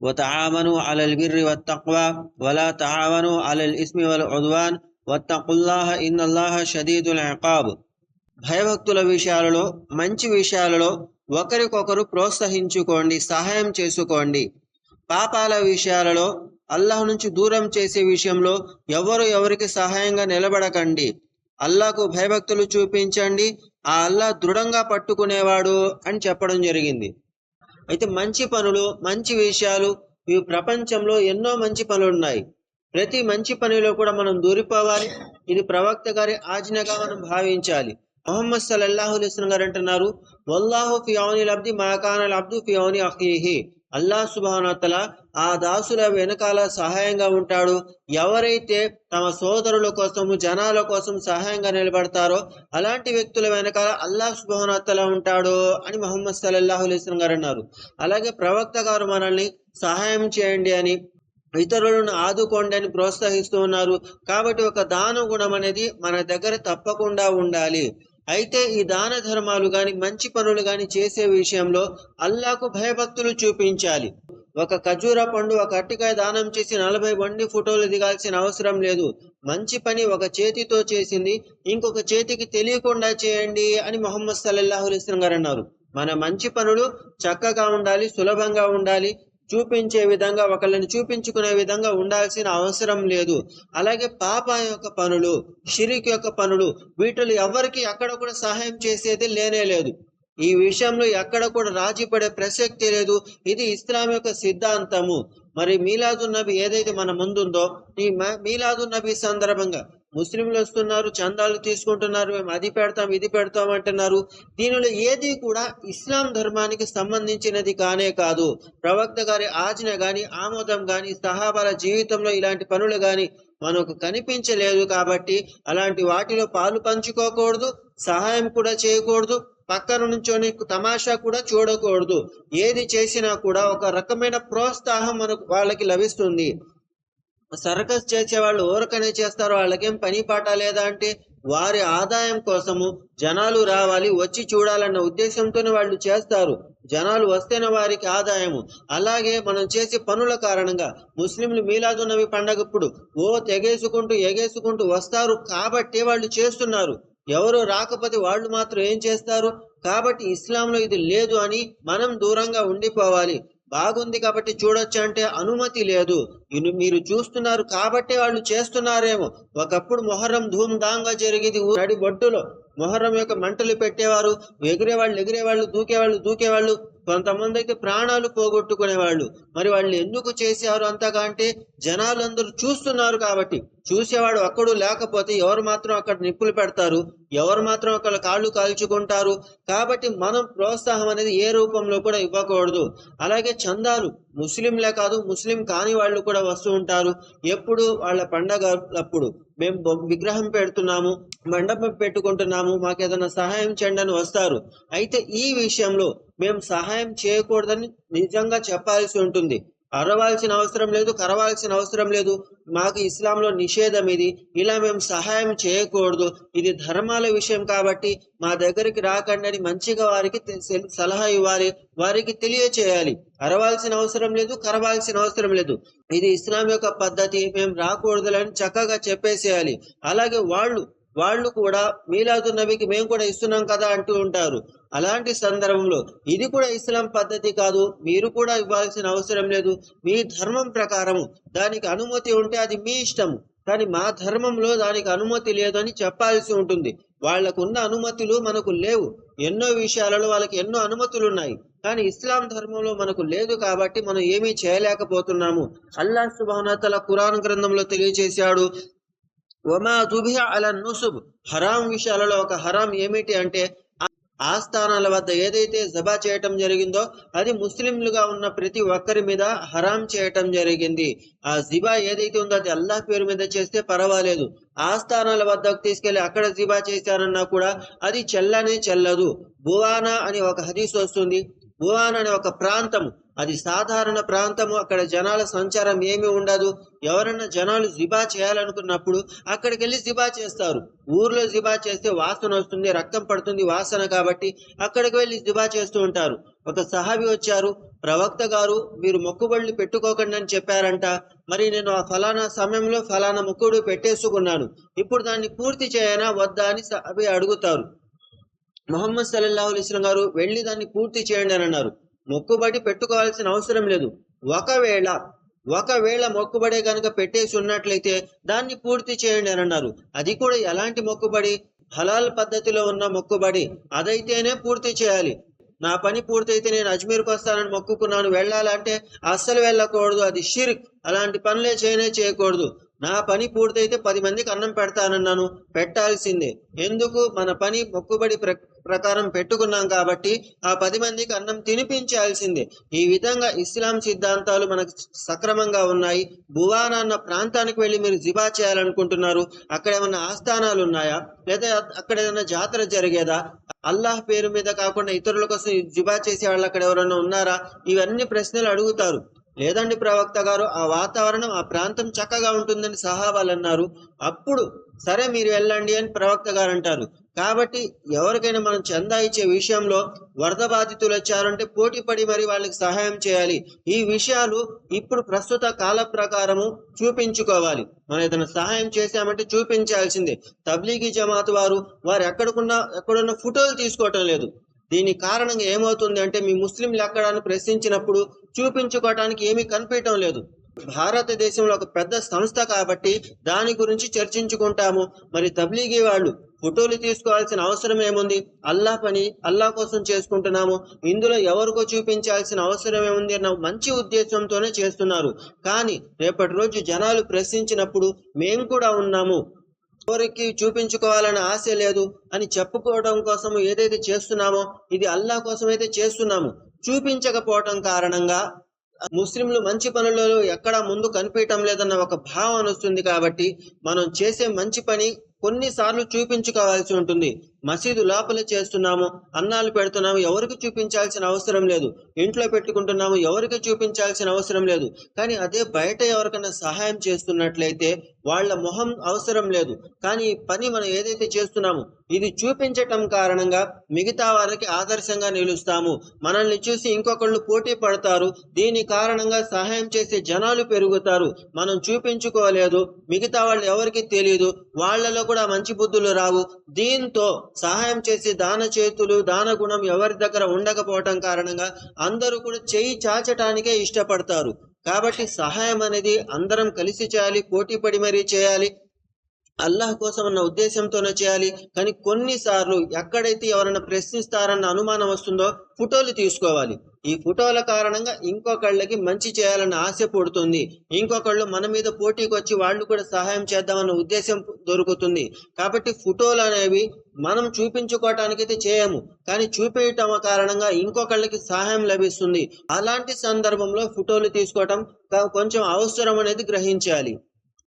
وتعاونوا على البر والتقوى ولا تعاونوا على الإثم والعدوان واتقوا الله إن الله شديد العقاب భయభక్తుల విషయాలలో మంచి విషయాలలో ఒకరికొకరు ప్రోత్సహించుకోండి సహాయం చేసుకోండి పాపాల విషయాలలో అల్లాహ్ నుంచి దూరం చేసే విషయంలో ఎవరు ఎవరికి సహాయంగా నిలబడకండి అల్లాహకు భయభక్తులు చూపించండి ఆ అల్లాహ్ దృఢంగా పట్టుకునేవాడు అని చెప్పడం జరిగింది అయితే మంచి పనులు మంచి విషయాలు ఈ ప్రపంచంలో ఎన్నో మంచి పనులు ఉన్నాయి. ప్రతి మంచి పనిలో కూడా మనం దూరిపోవాలి. ఇది ప్రవక్త గారి ఆజ్ఞగా మనం భావించాలి. మొహమ్మద్ సల్లల్లాహు అలైస్లం గారు అంటున్నారు వల్లాహు ఫియోని లబ్ది మాకాన మా ఫియోని అబ్దు అఖీహి. అల్లాహ్ సుబానతల ఆ దాసుల వెనకాల సహాయంగా ఉంటాడు. ఎవరైతే తమ సోదరుల కోసము జనాల కోసం సహాయంగా నిలబడతారో అలాంటి వ్యక్తుల వెనకాల అల్లా సుబానతల ఉంటాడు అని మొహమ్మద్ సల్లల్లాహు అలైస్లం గారు అన్నారు. అలాగే ప్రవక్త గారు మనల్ని సహాయం చేయండి అని ఇతరులను ఆదుకోండి అని ప్రోత్సహిస్తూ ఉన్నారు. కాబట్టి ఒక దాన గుణం అనేది మన దగ్గర తప్పకుండా ఉండాలి. అయితే ఈ దాన ధర్మాలు గాని మంచి పనులు గాని చేసే విషయంలో అల్లాకు భయభక్తులు చూపించాలి. ఒక ఖజూర పండు ఒక అట్టికాయ దానం చేసి నలభై వండి ఫోటోలు దిగాల్సిన అవసరం లేదు. మంచి పని ఒక చేతితో చేసింది ఇంకొక చేతికి తెలియకుండా చేయండి అని మొహమ్మద్ సల్లల్లాహు గారు అన్నారు. మన మంచి పనులు చక్కగా ఉండాలి సులభంగా ఉండాలి చూపించే విధంగా ఒకళ్ళని చూపించుకునే విధంగా ఉండాల్సిన అవసరం లేదు. అలాగే పాప యొక్క పనులు షిరిక్ యొక్క పనులు వీటిలో ఎవరికి అక్కడ కూడా సహాయం చేసేది లేనే లేదు. ఈ విషయంలో ఎక్కడ కూడా రాజీ పడే ప్రసక్తి లేదు. ఇది ఇస్లాం యొక్క సిద్ధాంతము. మరి మీలాదు నబి ఏదైతే మన ముందుందో ఈ మీలాదు నబి సందర్భంగా ముస్లింలు వస్తున్నారు చందాలు తీసుకుంటున్నారు మేము అది పెడతాం ఇది పెడతాం అంటున్నారు. దీనిలో ఏది కూడా ఇస్లాం ధర్మానికి సంబంధించినది కానే కాదు. ప్రవక్త గారి ఆజ్ఞ గాని ఆమోదం గాని సహాబాల జీవితంలో ఇలాంటి పనులు గాని మనకు కనిపించలేదు కాబట్టి అలాంటి వాటిలో పాలు పంచుకోకూడదు సహాయం కూడా చేయకూడదు పక్కన నుంచొని తమాషా కూడా చూడకూడదు. ఏది చేసినా కూడా ఒక రకమైన ప్రోత్సాహం మనకు వాళ్ళకి లభిస్తుంది. సర్కస్ చేసే వాళ్ళు ఊరకనే చేస్తారు. వాళ్ళకేం పని పాట లేదా అంటే వారి ఆదాయం కోసము జనాలు రావాలి వచ్చి చూడాలన్న ఉద్దేశంతోనే వాళ్ళు చేస్తారు. జనాలు వస్తేనే వారికి ఆదాయము. అలాగే మనం చేసే పనుల కారణంగా ముస్లింలు మీలాదున్నవి పండగప్పుడు ఓ తెగేసుకుంటూ ఎగేసుకుంటూ వస్తారు. కాబట్టి వాళ్ళు చేస్తున్నారు. ఎవరు రాకపోతే వాళ్ళు మాత్రం ఏం చేస్తారు? కాబట్టి ఇస్లాంలో ఇది లేదు అని మనం దూరంగా ఉండిపోవాలి. బాగుంది కాబట్టి చూడొచ్చు అంటే అనుమతి లేదు. మీరు చూస్తున్నారు కాబట్టే వాళ్ళు చేస్తున్నారేమో. ఒకప్పుడు మొహరం ధూమ్ధాంగా జరిగేది నడి బొట్టులో. మొహరం యొక్క మంటలు పెట్టేవారు ఎగిరేవాళ్ళు ఎగిరేవాళ్ళు దూకేవాళ్ళు దూకేవాళ్ళు కొంతమంది అయితే ప్రాణాలు పోగొట్టుకునేవాళ్ళు. మరి వాళ్ళు ఎందుకు చేశారు అంతగా అంటే జనాలందరూ చూస్తున్నారు కాబట్టి. చూసేవాడు అక్కడు లేకపోతే ఎవరు మాత్రం అక్కడ నిప్పులు పెడతారు? ఎవరు మాత్రం అక్కడ కాళ్ళు కాల్చుకుంటారు? కాబట్టి మనం ప్రోత్సాహం అనేది ఏ రూపంలో కూడా ఇవ్వకూడదు. అలాగే చందాలు ముస్లింలే కాదు ముస్లిం కాని వాళ్ళు కూడా వస్తూ ఉంటారు. ఎప్పుడు? వాళ్ళ పండగ అప్పుడు. మేము విగ్రహం పెడుతున్నాము మండపం పెట్టుకుంటున్నాము మాకు ఏదైనా సహాయం చేయండి అని వస్తారు. అయితే ఈ విషయంలో మేము సహాయం చేయకూడదని నిజంగా చెప్పాల్సి ఉంటుంది. అరవాల్సిన అవసరం లేదు కరవాల్సిన అవసరం లేదు. మాకు ఇస్లాంలో నిషేధం ఇది. ఇలా మేము సహాయం చేయకూడదు. ఇది ధర్మాల విషయం కాబట్టి మా దగ్గరికి రాకండి మంచిగా వారికి సలహా ఇవ్వాలి. వారికి తెలియచేయాలి. అరవాల్సిన అవసరం లేదు కరవాల్సిన అవసరం లేదు. ఇది ఇస్లాం యొక్క పద్ధతి. మేము రాకూడదులని చక్కగా చెప్పేసేయాలి. అలాగే వాళ్ళు వాళ్ళు కూడా మీలాదు నబికి మేము కూడా ఇస్తున్నాం కదా అంటూ ఉంటారు. అలాంటి సందర్భంలో ఇది కూడా ఇస్లాం పద్ధతి కాదు. మీరు కూడా ఇవ్వాల్సిన అవసరం లేదు. మీ ధర్మం ప్రకారము దానికి అనుమతి ఉంటే అది మీ ఇష్టం కానీ మా ధర్మంలో దానికి అనుమతి లేదు అని చెప్పాల్సి ఉంటుంది. వాళ్ళకు ఉన్న అనుమతులు మనకు లేవు. ఎన్నో విషయాలలో వాళ్ళకి ఎన్నో అనుమతులు ఉన్నాయి. కానీ ఇస్లాం ధర్మంలో మనకు లేదు కాబట్టి మనం ఏమీ చేయలేకపోతున్నాము. అల్లా సుబానతల ఖురాన్ గ్రంథంలో తెలియజేశాడు. వమా దుబిహ అల నుసుబ్. హరాం విషయాలలో ఒక హరాం ఏమిటి అంటే ఆ- ఆస్థానాల వద్ద ఏదైతే జబా చేయటం జరిగిందో అది ముస్లింలుగా ఉన్న ప్రతి ఒక్కరి మీద హరాం చేయటం జరిగింది. ఆ జిబా ఏదైతే ఉందో అది అల్లాహ్ పేరు మీద చేస్తే పర్వాలేదు. ఆస్థానాల వద్దకు తీసుకెళ్ళి అక్కడ జిబా చేశారన్నా కూడా అది చెల్లనే చెల్లదు. బువానా అని ఒక హదీస్ వస్తుంది. భువానా అనే ఒక ప్రాంతం అది సాధారణ ప్రాంతము అక్కడ జనాల సంచారం ఏమీ ఉండదు. ఎవరన్నా జనాలు జిబా చేయాలనుకున్నప్పుడు అక్కడికి వెళ్ళి జిబా చేస్తారు. ఊర్లో జిబా చేస్తే వాసన వస్తుంది రక్తం పడుతుంది వాసన కాబట్టి అక్కడికి వెళ్ళి జిబా చేస్తూ ఉంటారు. ఒక సహాబి వచ్చారు ప్రవక్త గారు మీరు మొక్కుబడులు పెట్టుకోకండి అని చెప్పారంట. మరి నేను ఆ ఫలానా సమయంలో ఫలానా మొక్కుడు పెట్టేసుకున్నాను. ఇప్పుడు దాన్ని పూర్తి చేయనా వద్దా అని సహాబి అడుగుతారు. మొహమ్మద్ సల్లల్లాహు అలైస్లం గారు వెళ్ళి దాన్ని పూర్తి చేయండి అని అన్నారు. మొక్కుబడి పెట్టుకోవాల్సిన అవసరం లేదు. ఒకవేళ ఒకవేళ మొక్కుబడే కనుక పెట్టేసి ఉన్నట్లయితే దాన్ని పూర్తి చేయండి అని అన్నారు. అది కూడా ఎలాంటి మొక్కుబడి? హలాల్ పద్ధతిలో ఉన్న మొక్కుబడి. అదైతేనే పూర్తి చేయాలి. నా పని పూర్తయితే నేను అజ్మీర్కి వస్తానని మొక్కుకున్నాను. వెళ్ళాలంటే అస్సలు వెళ్ళకూడదు. అది షిర్క్. అలాంటి పనులే చేయనే చేయకూడదు. నా పని పూర్తయితే పది మందికి అన్నం పెడతానన్నాను. పెట్టాల్సిందే. ఎందుకు? మన పని మొక్కుబడి ప్రకారం పెట్టుకున్నాం కాబట్టి ఆ పది మందికి అన్నం తినిపించాల్సిందే. ఈ విధంగా ఇస్లాం సిద్ధాంతాలు మనకు సక్రమంగా ఉన్నాయి. భువానా అన్న ప్రాంతానికి వెళ్ళి మీరు జిబా చేయాలనుకుంటున్నారు. అక్కడ ఏమన్నా ఆస్థానాలు ఉన్నాయా? లేదా అక్కడ ఏదైనా జాతర జరిగేదా? అల్లాహ్ పేరు మీద కాకుండా ఇతరుల కోసం జిబా చేసే వాళ్ళు అక్కడ ఎవరైనా ఉన్నారా? ఇవన్నీ ప్రశ్నలు అడుగుతారు. లేదండి ప్రవక్త గారు ఆ వాతావరణం ఆ ప్రాంతం చక్కగా ఉంటుందని సహాబాలు అన్నారు. అప్పుడు సరే మీరు వెళ్ళండి అని ప్రవక్త గారు అంటారు. కాబట్టి ఎవరికైనా మనం చందా ఇచ్చే విషయంలో వరద బాధితులు వచ్చారంటే పోటీ పడి మరి వాళ్ళకి సహాయం చేయాలి. ఈ విషయాలు ఇప్పుడు ప్రస్తుత కాల ప్రకారము చూపించుకోవాలి. మనం ఏదైనా సహాయం చేశామంటే చూపించాల్సిందే. తబ్లీగీ జమాత్ వారు వారు ఎక్కడికున్నా ఎక్కడున్న ఫోటోలు తీసుకోవటం లేదు. దీని కారణంగా ఏమవుతుంది అంటే మీ ముస్లింలు ఎక్కడాన్ని ప్రశ్నించినప్పుడు చూపించుకోవటానికి ఏమీ కనిపించడం లేదు. భారతదేశంలో ఒక పెద్ద సంస్థ కాబట్టి దాని గురించి చర్చించుకుంటాము. మరి తబ్లీగీ వాళ్ళు ఫోటోలు తీసుకోవాల్సిన అవసరం ఏముంది? అల్లా పని అల్లా కోసం చేసుకుంటున్నాము. ఇందులో ఎవరికో చూపించాల్సిన అవసరం ఏముంది అన్న మంచి ఉద్దేశంతోనే చేస్తున్నారు. కానీ రేపటి రోజు జనాలు ప్రశ్నించినప్పుడు మేము కూడా ఉన్నాము. ఎవరికి చూపించుకోవాలనే ఆశ లేదు అని చెప్పుకోవడం కోసం ఏదైతే చేస్తున్నామో ఇది అల్లా కోసం అయితే చేస్తున్నాము. చూపించకపోవటం కారణంగా ముస్లింలు మంచి పనులలో ఎక్కడా ముందు కనిపించటం లేదన్న ఒక భావన వస్తుంది కాబట్టి మనం చేసే మంచి పని కొన్నిసార్లు చూపించుకోవాల్సి ఉంటుంది. మసీదు లోపల చేస్తున్నాము అన్నాలు పెడుతున్నాము ఎవరికి చూపించాల్సిన అవసరం లేదు. ఇంట్లో పెట్టుకుంటున్నాము ఎవరికి చూపించాల్సిన అవసరం లేదు. కానీ అదే బయట ఎవరికైనా సహాయం చేస్తున్నట్లయితే వాళ్ళ మొహం అవసరం లేదు. కానీ పని మనం ఏదైతే చేస్తున్నామో ఇది చూపించటం కారణంగా మిగతా వారికి ఆదర్శంగా నిలుస్తాము. మనల్ని చూసి ఇంకొకళ్ళు పోటీ పడతారు దీని కారణంగా సహాయం చేసే జనాలు పెరుగుతారు. మనం చూపించుకోలేదు మిగతా వాళ్ళు ఎవరికి తెలియదు వాళ్ళలో కూడా మంచి బుద్ధులు రావు. దీంతో సహాయం చేసే దాన చేతులు దాన గుణం ఎవరి దగ్గర ఉండకపోవటం కారణంగా అందరూ కూడా చేయి చాచటానికే ఇష్టపడతారు. కాబట్టి సహాయం అనేది అందరం కలిసి చేయాలి పోటీ పడి మరీ చేయాలి అల్లాహ్ కోసం అన్న ఉద్దేశంతోనే చేయాలి. కానీ కొన్నిసార్లు ఎక్కడైతే ఎవరైనా ప్రశ్నిస్తారన్న అనుమానం వస్తుందో ఫోటోలు తీసుకోవాలి. ఈ ఫోటోల కారణంగా ఇంకొకళ్ళకి మంచి చేయాలని ఆశ పుడుతుంది. ఇంకొకళ్ళు మన మీద పోటీకి వచ్చి వాళ్ళు కూడా సహాయం చేద్దామన్న ఉద్దేశం దొరుకుతుంది. కాబట్టి ఫోటోలు అనేవి మనం చూపించుకోవటానికైతే చేయము. కానీ చూపించటం కారణంగా ఇంకొకళ్ళకి సహాయం లభిస్తుంది. అలాంటి సందర్భంలో ఫోటోలు తీసుకోవటం కొంచెం అవసరం అనేది గ్రహించాలి.